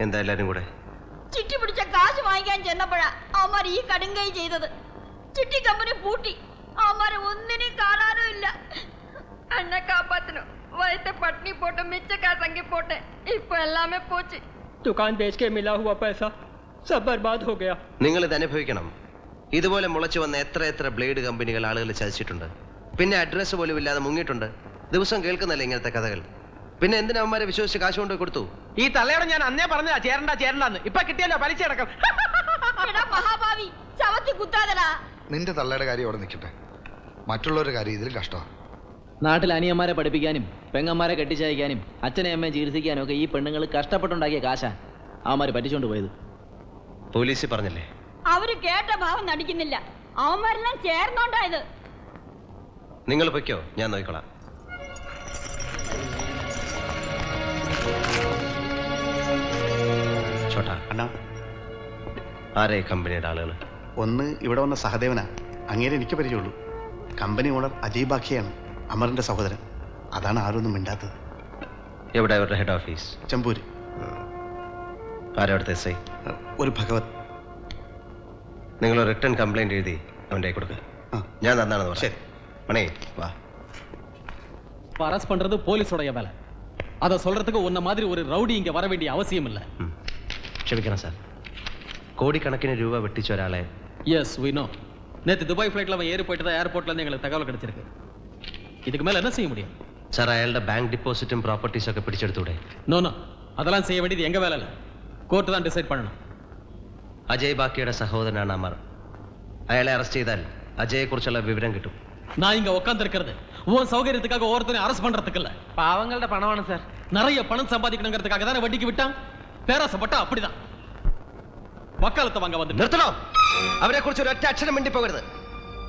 എന്താ എല്ലാരും കൂടെ? ചിട്ടി പിടിച്ച കാശ് വാങ്ങിക്കാൻ ചെന്നപ്പോഴാ അവന്മാർ ഈ കടുങ്കൈ ചെയ്തത്. ചിട്ടി കമ്പനി പൂട്ടി. അവന്മാരെ ഒന്നിനും കാണാനോ ഇല്ല. അന്നെ കാപ്പാത്തിനു. വയത്തെ പട്ടിണി പോട്ടെ മിച്ച കാസങ്കി പോട്ടെ. ഇപ്പൊ എല്ലാമേ പോച്ച്. ദുക്കാൻ ബേച്ചേ മിലാ ഹുവാ പൈസ. സബ് ബർബാദ് ഹോ ഗയാ. നിങ്ങൾ ഇത് അനുഭവിക്കണം. ഇതുപോലെ മുളച്ചു വന്ന എത്ര എത്ര ബ്ലേഡ് കമ്പനികൾ ആളുകൾ ചതിച്ചിട്ടുണ്ട്. പിന്നെ അഡ്രസ്സ് പോലും ഇല്ലാതെ മുങ്ങിയിട്ടുണ്ട്. ദിവസം കേൾക്കുന്നല്ലേ ഇങ്ങനത്തെ കഥകൾ? പിന്നെ എന്തിനാ അവന്മാരെ വിശ്വസിച്ച് കാശ് കൊണ്ടുപോയി കൊടുത്തു? ഈ തള്ളയോട് ഞാൻ അന്നേ പറഞ്ഞതാ ചേരണ്ട ചേരണ്ടെന്ന്. ഇപ്പൊ കിട്ടിയല്ലോ പലിശ അടക്കം. എടാ മഹാഭാവി ചവത്തി കുത്താതടാ. നിന്റെ തള്ളയുടെ കാര്യം അവിടെ നിൽക്കട്ടെ. മറ്റുള്ളവരുടെ കാര്യം ഇതിൽ കഷ്ടമാണ് നാട്ടിൽ അനിയന്മാരെ പഠിപ്പിക്കാനും പെങ്ങന്മാരെ കെട്ടിച്ചയക്കാനും അച്ഛനെ അമ്മയെ ചികിത്സിക്കാനും ഒക്കെ ഈ പെണ്ണുങ്ങൾ കഷ്ടപ്പെട്ടുണ്ടാക്കിയ കാശാ അവന്മാര് പറ്റിച്ചോണ്ട് പോയത്. പോലീസ് പറഞ്ഞല്ലേ? അവർ കേട്ട ഭാവം നടിക്കുന്നില്ല. അവന്മാരെല്ലാം ചേർന്നോണ്ടായത് നിങ്ങൾ പൊയ്ക്കോ ഞാൻ നോക്കിക്കോളാം. ചോട്ടാ അണ്ണാ ആരേ കമ്പനിയുടെ ആളുകൾ ഒന്ന് ഇവിടെ വന്ന സഹദേവനാ അങ്ങേരെ എനിക്ക് പരിചയമുള്ളൂ കമ്പനി ഓണർ അജയ് ബാഖിയാണ് അമറിന്റെ സഹോദരൻ അതാണ് ആരൊന്നും മിണ്ടാത്തത് എവിടെ അവരുടെ ഹെഡ് ഓഫീസ് ചെമ്പൂര് ആരാ അവിടുത്തെ എസ് ഐ ഒരു ഭഗവത് നിങ്ങൾ റിട്ടേൺ കംപ്ലൈന്റ് എഴുതി അവൻ്റെ കയ്യിൽ കൊടുക്കുക ആ. ഞാൻ തന്നാണെന്ന് പറഞ്ഞു ശരി. മണി വാ அரஸ்ட் பண்றது போலீஸோடைய வேலை அதை சொல்றதுக்கு உன்ன மாதிரி ஒரு ரவுடி இங்க வர வேண்டிய அவசியம் இல்ல ഉം. ക്ഷമിക്കണം സാർ കോടിക്കണക്കിന് രൂപ വെട്ടിച്ച ഒരാളെ எஸ் வி நோ நேத்து துபாய் ஃப்ளைட்ல அவன் ஏறி போயிட்டு தான் ஏர்போர்ட்ல இருந்து எங்களுக்கு தகவல் கிடைச்சிருக்கு இதுக்கு மேல என்ன செய்ய முடியும் സാർ അയാളുടെ ബാങ്ക് ഡിപ്പോസിറ്റും പ്രോപ്പർട്ടീസും ഒക്കെ പിടിച്ചെടുത്തൂടെ நோ நோ அதெல்லாம் செய்ய வேண்டியது எங்க வேலை இல்ல கோர்ட்டு தான் டிசைட் பண்ணணும் അജയ് ബാക്കിയുടെ സഹോദരനാണ് അമർ അയാളെ അറസ്റ്റ് ചെയ്താൽ അജയെക്കുറിച്ചുള്ള വിവരം കിട്ടും நான் இங்க உட்கார்ந்து இருக்கிறது உன் சௌகரியத்துக்காக ஒவ்வொருத்தரையும் அரஸ்ட் பண்றதுக்கு இல்ல പാവങ്ങളുടെ പണമാണ് സാർ நிறைய பணம் சம்பாதிக்கணுங்கிறதுக்காக தானே வட்டிக்கு விட்டான் பேராசப்பட்டா அப்படிதான் வக்காலத்தை வாங்க வந்து നിർത്തണോ അവരെ കുറിച്ച് ഒരൊറ്റ അക്ഷരം മിണ്ടിപ്പോകരുത്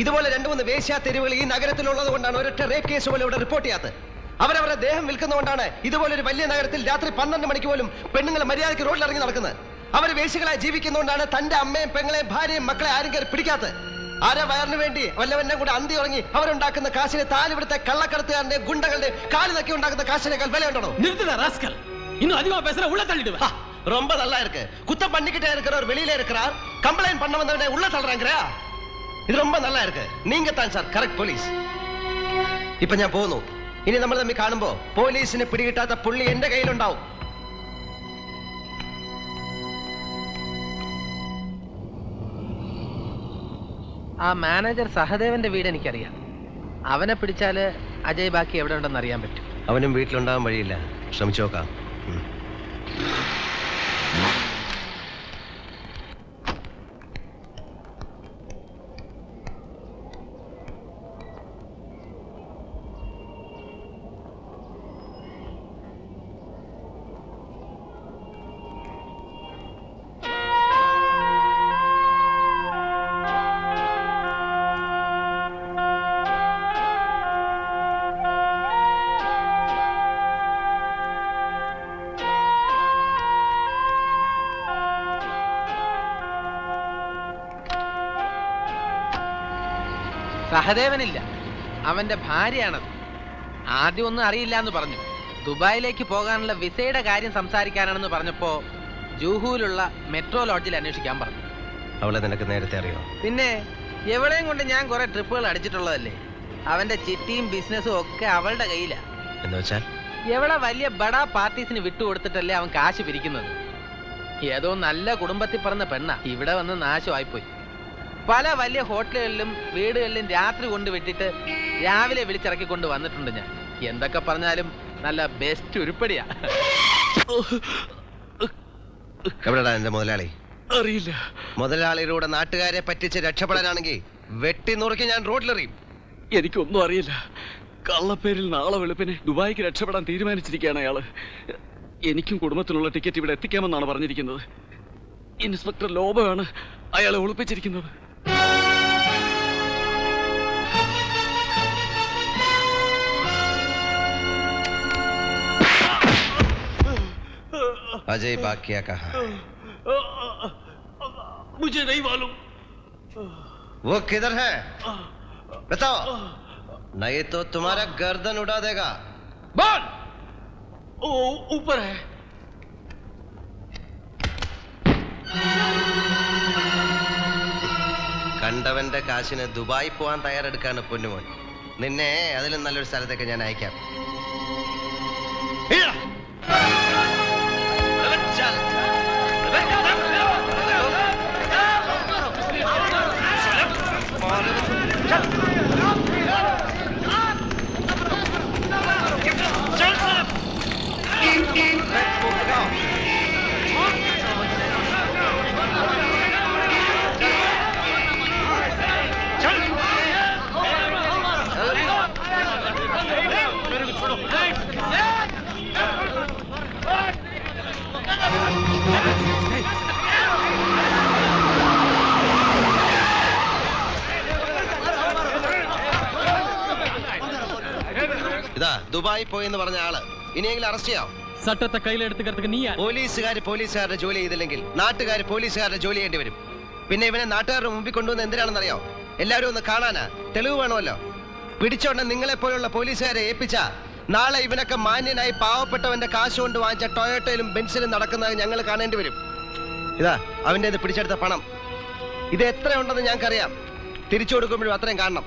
ഇതുപോലെ രണ്ടു മൂന്ന് വേശ്യാ തെരുവുകൾ ഈ നഗരത്തിലുള്ളത് കൊണ്ടാണ് ഒരൊറ്റ റേപ്പ് കേസ് പോലും ഇവിടെ റിപ്പോർട്ട് ചെയ്യാത്തത് അവരവരുടെ ദേഹം വിൽക്കുന്നതുകൊണ്ടാണ് ഇതുപോലെ ഒരു വലിയ നഗരത്തിൽ രാത്രി പന്ത്രണ്ട് മണിക്ക് പോലും പെണ്ണുങ്ങൾ മര്യാദയ്ക്ക് റോഡിൽ ഇറങ്ങി നടക്കുന്നത് അവർ വേശികളായി ജീവിക്കുന്നതുകൊണ്ടാണ് തന്റെ അമ്മയും പെങ്ങളെയും ഭാര്യയും മക്കളെ ആരും കയറി പിടിക്കാത്തത് ആരാ വയറിന് വേണ്ടി വല്ലവന്റെ കൂടെ അന്തി ഉറങ്ങി അവരുണ്ടാക്കുന്ന കാശിന് താൻ ഇവിടുത്തെ കള്ളക്കടത്തുകാരന്റെ ഗുണ്ടകളുടെ കാല് നക്കി ഉണ്ടാക്കുന്ന കാശിനേക്കാൾ വിലയുണ്ടോ நிறுத்துடா ராஸ்கல் இன்னும் அதிகமா பேசுற உள்ள தள்ளிடுவேன் ஹா, ரொம்ப நல்லா இருக்கு குத்தம் பண்ணிக்கிட்டே இருக்கிறவர் வெளியில இருக்கிறார் கம்ப்ளைண்ட் பண்ண வந்தவனே உள்ள தள்ளுறாங்கறா ഇത് ரொம்ப நல்லா இருக்கு நீங்க தான் സാർ കറക്റ്റ് പോലീസ് ഇപ്പൊ ഞാൻ പോകുന്നു ഇനി നമ്മൾ തമ്മിൽ കാണുമ്പോ പോലീസിനെ പിടികിട്ടാത്ത പുള്ളി എന്റെ കയ്യിലുണ്ടാവും ആ മാനേജർ സഹദേവന്റെ വീട് എനിക്കറിയാം അവനെ പിടിച്ചാല് അജയ് ബാക്കി എവിടെ ഉണ്ടെന്ന് അറിയാൻ പറ്റും അവനും വീട്ടിലുണ്ടാവാൻ വഴിയില്ല ശ്രമിച്ചു നോക്കാം happen. സഹദേവനില്ല. അവന്റെ ഭാര്യയാണത്. ആദ്യം ഒന്നും അറിയില്ല എന്ന് പറഞ്ഞു. ദുബായിലേക്ക് പോകാനുള്ള വിസയുടെ കാര്യം സംസാരിക്കാനാണെന്ന് പറഞ്ഞപ്പോ ജൂഹുവിലുള്ള മെട്രോ ലോഡ്ജിൽ അന്വേഷിക്കാൻ പറഞ്ഞു. അവളെ നിനക്ക് നേരത്തെ അറിയോ? പിന്നെ എവിടെയും കൊണ്ട് ഞാൻ കുറെ ട്രിപ്പുകൾ അടിച്ചിട്ടുള്ളതല്ലേ? അവന്റെ ചിട്ടിയും ബിസിനസ്സും ഒക്കെ അവളുടെ കയ്യിലാ. എന്ന് വെച്ചാൽ? എവിടെ വലിയ ബഡാ പാർട്ടീസിന് വിട്ടുകൊടുത്തിട്ടല്ലേ അവൻ കാശ് പിരിക്കുന്നത്? ഏതോ നല്ല കുടുംബത്തിൽ പറഞ്ഞ പെണ്ണ. ഇവിടെ വന്ന് നാശമായിപ്പോയി. പല വലിയ ഹോട്ടലുകളിലും വീടുകളിലും രാത്രി കൊണ്ട് വിട്ടിട്ട് രാവിലെ വിളിച്ചിറക്കി കൊണ്ട് വന്നിട്ടുണ്ട് ഞാൻ. എന്തൊക്കെ പറഞ്ഞാലും നല്ല ബെസ്റ്റ് ഉരുപ്പടിയാ. എവിടെടാ എന്റെ മുതലാളി? അറിയില്ല. മുതലാളിയുടെ നാട്ടുകാരെ പറ്റിച്ച് രക്ഷപ്പെടാനാണെങ്കിൽ വെട്ടി നുറുക്കി ഞാൻ റോഡിലെറിയും. എനിക്കൊന്നും അറിയില്ല. കള്ളപ്പേരിൽ നാളെ വെളുപ്പിനെ ദുബായിക്ക് രക്ഷപ്പെടാൻ തീരുമാനിച്ചിരിക്കുകയാണ് അയാൾ. എനിക്കും കുടുംബത്തിനുള്ള ടിക്കറ്റ് ഇവിടെ എത്തിക്കാമെന്നാണ് പറഞ്ഞിരിക്കുന്നത്. ഇൻസ്പെക്ടർ ലോബയാണ് അയാളെ ഒളിപ്പിച്ചിരിക്കുന്നത്. अजय बाग क्या कहा मुझे नहीं मालूम वो किधर है बताओ नहीं तो तुम्हारा गर्दन उड़ा देगा बॉल ओ ऊपर है കണ്ടവന്റെ കാശിന് ദുബായി പോവാൻ തയ്യാറെടുക്കാണ് പൊന്നുമോൻ നിന്നെ അതിലും നല്ലൊരു സ്ഥലത്തേക്ക് ഞാൻ അയക്കാം ദുബായി പോയെന്ന് പറഞ്ഞ ആള് ഇനിയെങ്കിലും അറസ്റ്റ് ചെയ്യാം சட்டத்தை கையில எடுத்துக்கிறதுக்கு நீ யார் പോലീസുകാർ പോലീസുകാരുടെ ജോലി ചെയ്തില്ലെങ്കിൽ നാട്ടുകാർ പോലീസുകാരുടെ ജോലി ചെയ്യേണ്ടി വരും പിന്നെ ഇവനെ നാട്ടുകാരുടെ മുമ്പിൽ കൊണ്ടുവന്ന് എന്തിനാണെന്നറിയോ എല്ലാവരും ഒന്ന് കാണാനാ തെളിവ് വേണമല്ലോ പിടിച്ചോണ്ട് നിങ്ങളെ പോലുള്ള പോലീസുകാരെ ഏൽപ്പിച്ച നാളെ ഇവനൊക്കെ മാന്യനായി പാവപ്പെട്ടവന്റെ കാശ് കൊണ്ട് വാങ്ങിച്ച ടൊയോട്ടയിലും ബെൻസിലും നടക്കുന്നത് ഞങ്ങൾ കാണേണ്ടി വരും ഇതാ അവന്റെ ഇത് പിടിച്ചെടുത്ത പണം ഇത് എത്ര ഉണ്ടെന്ന് ഞങ്ങൾക്കറിയാം തിരിച്ചു കൊടുക്കുമ്പോഴും അത്രയും കാണണം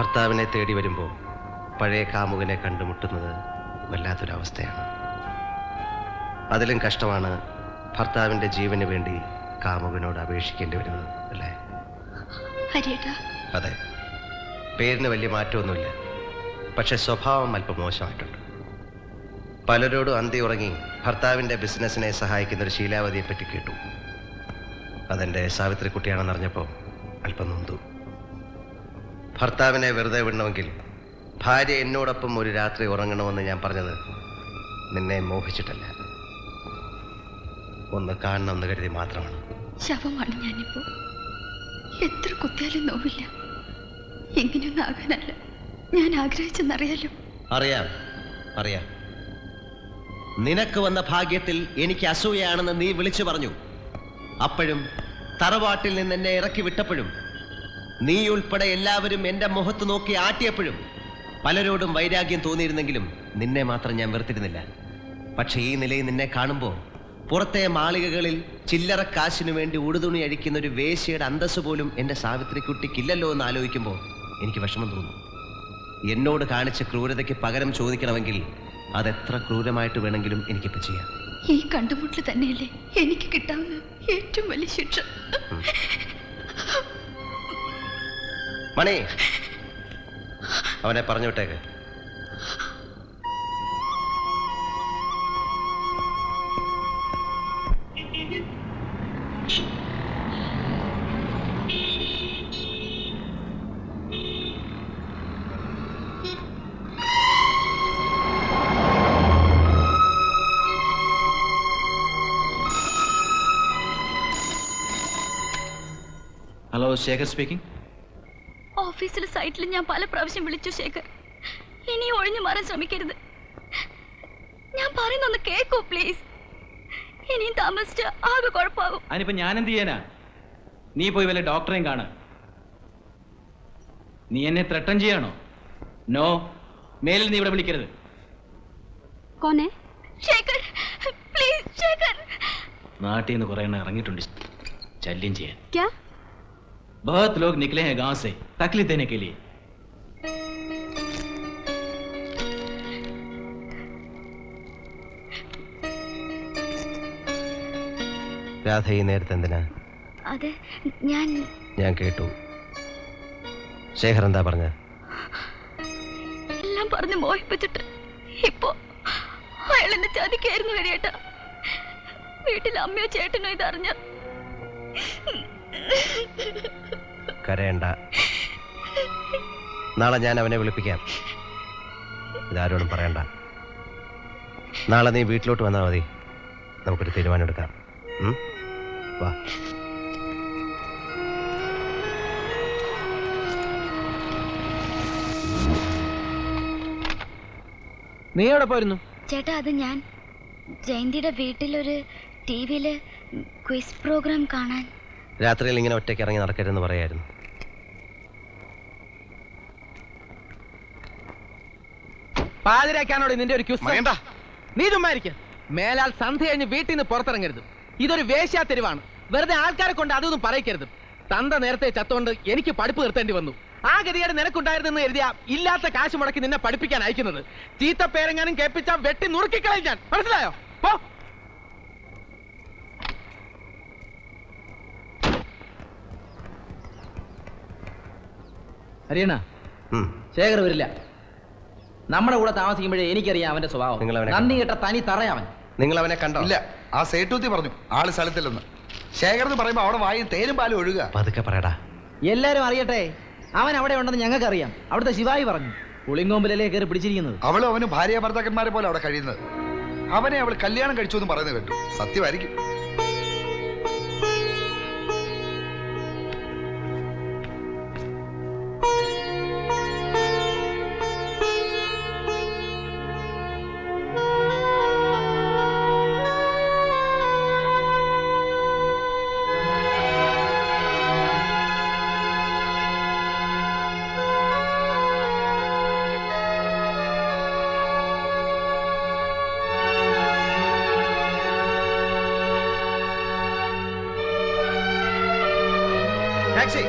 ഭർത്താവിനെ തേടി വരുമ്പോൾ പഴയ കാമുകനെ കണ്ടുമുട്ടുന്നത് വല്ലാത്തൊരവസ്ഥയാണ്. അതിലും കഷ്ടമാണ് ഭർത്താവിന്റെ ജീവന് വേണ്ടി കാമുകനോട് അപേക്ഷിക്കേണ്ടി വരുന്നത് അല്ലേ? അതെ. പേരിന് വലിയ മാറ്റമൊന്നുമില്ല. പക്ഷെ സ്വഭാവം അല്പം മോശമായിട്ടുണ്ട്. പലരോടും അന്തി ഉറങ്ങി ഭർത്താവിന്റെ ബിസിനസ്സിനെ സഹായിക്കുന്ന ഒരു ശീലാവതിയെ പറ്റി കേട്ടു. അതെന്റെ സാവിത്രി കുട്ടിയാണെന്നറിഞ്ഞപ്പോൾ അല്പം നൊന്തു. ഭർത്താവിനെ വെറുതെ വിടണമെങ്കിൽ ഭാര്യ എന്നോടൊപ്പം ഒരു രാത്രി ഉറങ്ങണമെന്ന് ഞാൻ പറഞ്ഞത് നിന്നെ മോഹിച്ചിട്ടല്ല. ഒന്ന് കാണണമെന്ന് കരുതി മാത്രമാണ്. ശവമാണ് ഞാനിപ്പോ. എത്ര കുത്തിയാലും നോവില്ല. ഇങ്ങനെയൊന്നും ആകാനല്ല. ഞാൻ ആഗ്രഹിച്ചെന്നറിയാലോ. അറിയാം അറിയാം. നിനക്ക് വന്ന ഭാഗ്യത്തിൽ എനിക്ക് അസൂയയാണെന്ന് നീ വിളിച്ചു പറഞ്ഞു. അപ്പോഴും തറവാട്ടിൽ നിന്ന് എന്നെ ഇറക്കി വിട്ടപ്പോഴും നീ ഉൾപ്പെടെ എല്ലാവരും എന്റെ മുഖത്ത് നോക്കി ആട്ടിയപ്പോഴും പലരോടും വൈരാഗ്യം തോന്നിയിരുന്നെങ്കിലും നിന്നെ മാത്രം ഞാൻ വെറുത്തിരുന്നില്ല. പക്ഷേ ഈ നിലയിൽ നിന്നെ കാണുമ്പോൾ പുറത്തെ മാളികകളിൽ ചില്ലറ കാശിനു വേണ്ടി ഉടുതുണി അഴിക്കുന്ന ഒരു വേശ്യയുടെ അന്തസ് പോലും എന്റെ സാവിത്രിക്കുട്ടിക്കില്ലല്ലോ എന്ന് ആലോചിക്കുമ്പോൾ എനിക്ക് വിഷമം തോന്നുന്നു എന്നോട് കാണിച്ച ക്രൂരതയ്ക്ക് പകരം ചോദിക്കണമെങ്കിൽ അതെത്ര ക്രൂരമായിട്ട് വേണമെങ്കിലും എനിക്കിപ്പോൾ ചെയ്യാം. ഈ കണ്ടുമുട്ടൽ തന്നെയല്ലേ എനിക്ക് കിട്ടാവുന്ന ഏറ്റവും വലിയ ശിക്ഷ. മണി അവനെ പറഞ്ഞു വിട്ടേക്ക് ഹലോ ശേഖർ സ്പീക്കിംഗ് ഓഫീസിലെ സൈറ്റിൽ ഞാൻ പല പ്രാവശ്യം വിളിച്ചു ശേഖർ. ഇനി ഒഴിഞ്ഞു മാറാൻ ശ്രമിക്കരുത്. ഞാൻ പറയുന്നൊന്ന് കേക്കൂ പ്ലീസ്. ഇനിയും താമസിച്ച ആകെ കുഴപ്പമാകും. അതിനിപ്പോ ഞാൻ എന്ത് ചെയ്യാനാ? നീ പോയി വല്ല ഡോക്ടറെയും കാണ. നീ എന്നെ ത്രട്ടൻ ചെയ്യാണോ? നോ മേലിൽ നീ ഇവിടെ വിളിക്കരുത്. കോനെ? ശേഖർ പ്ലീസ് ശേഖർ. നാട്ടിൽ നിന്ന് കുറെ എണ്ണം ഇറങ്ങിയിട്ടുണ്ട്. ശല്യം ചെയ്യാൻ. बहुत लोग निकले हैं गांव से तकलीफ देने के लिए രാധ ഈ നേരത്തെ എന്തിനാ അതെ ഞാൻ ഞാൻ കേട്ടു ശേഖർ എന്താ പറഞ്ഞ എല്ലാം പറഞ്ഞ് മോഹിപ്പിച്ചിട്ട് ഇപ്പോ അയാൾ എന്നെ ചതിക്കായിരുന്നു വരിയേട്ടാ വീട്ടിൽ അമ്മയോ ചേട്ടനോ ഇതറിഞ്ഞ കരയണ്ട. നാളെ ഞാൻ അവനെ വിളിപ്പിക്കാം. ഇതാരോടും പറയണ്ട. നാളെ നീ വീട്ടിലോട്ട് വന്നാൽ മതി. നമുക്കൊരു തീരുമാനം എടുക്കാം വാ. നീ എവിടെ പോയിരുന്നു? ചേട്ടാ അത് ഞാൻ. ജയന്തിയുടെ വീട്ടിലൊരു ടി വിയിൽ ക്വിസ് പ്രോഗ്രാം കാണാൻ. രാത്രിയിൽ ഇങ്ങനെ ഒറ്റയ്ക്ക് ഇറങ്ങി നടക്കരുതെന്ന് പറയായിരുന്നു. പാതിരാക്കാനോട് നിന്റെ ഒരു ക്യൂസ്. നീ ചുമ്മാരിക്ക. മേലാൽ സന്ധ്യ കഴിഞ്ഞ് വീട്ടിൽ നിന്ന് പുറത്തിറങ്ങരുത്. ഇതൊരു വേശ്യാ തെരുവാണ് വെറുതെ ആൾക്കാരെ കൊണ്ട് അതൊന്നും പറയക്കരുത്. തന്ത നേരത്തെ ചത്തോണ്ട് എനിക്ക് പഠിപ്പ് നിർത്തേണ്ടി വന്നു. ആ ഗതികേട് നിനക്കുണ്ടായിരുന്നെന്ന് എഴുതിയ ഇല്ലാത്ത കാശ് മുടക്കി നിന്നെ പഠിപ്പിക്കാൻ അയക്കുന്നത്. ചീത്ത പേരെങ്ങാനും കേൾപ്പിച്ചാൽ വെട്ടി നുറുക്കിക്കളയും ഞാൻ. മനസ്സിലായോ? പോ. ഹരിയണ്ണ ഉം. ശേഖർ വരില്ല. നമ്മുടെ കൂടെ താമസിക്കുമ്പോഴേ എനിക്കറിയാം അവന്റെ സ്വഭാവം. നന്ദി കേട്ട തനി തറയാവൻ. നിങ്ങൾ അവനെ കണ്ടോ? ഇല്ല ആ സേട്ടൂത്തി പറഞ്ഞു ആൾ സ്ഥലത്തില്ലെന്ന്. ശേഖർ എന്ന് പറയുമ്പോ അവിടെ വായി തേനും പാലും ഒഴുകുക പതുക്കെ പറയടാ. എല്ലാരും അറിയട്ടെ അവൻ അവിടെ ഉണ്ടെന്ന് ഞങ്ങൾക്കറിയാം. അവിടുത്തെ ശിവായി പറഞ്ഞു. പുളിങ്കോമ്പിലല്ലേ കയറി പിടിച്ചിരിക്കുന്നത്? അവളും അവന് ഭാര്യ ഭർത്താക്കന്മാരെ പോലെ അവിടെ കഴിയുന്നത്. അവനെ അവൾ കല്യാണം കഴിച്ചു എന്ന് പറയുന്നത് കേട്ടു സത്യമായിരിക്കും. టాక్సీ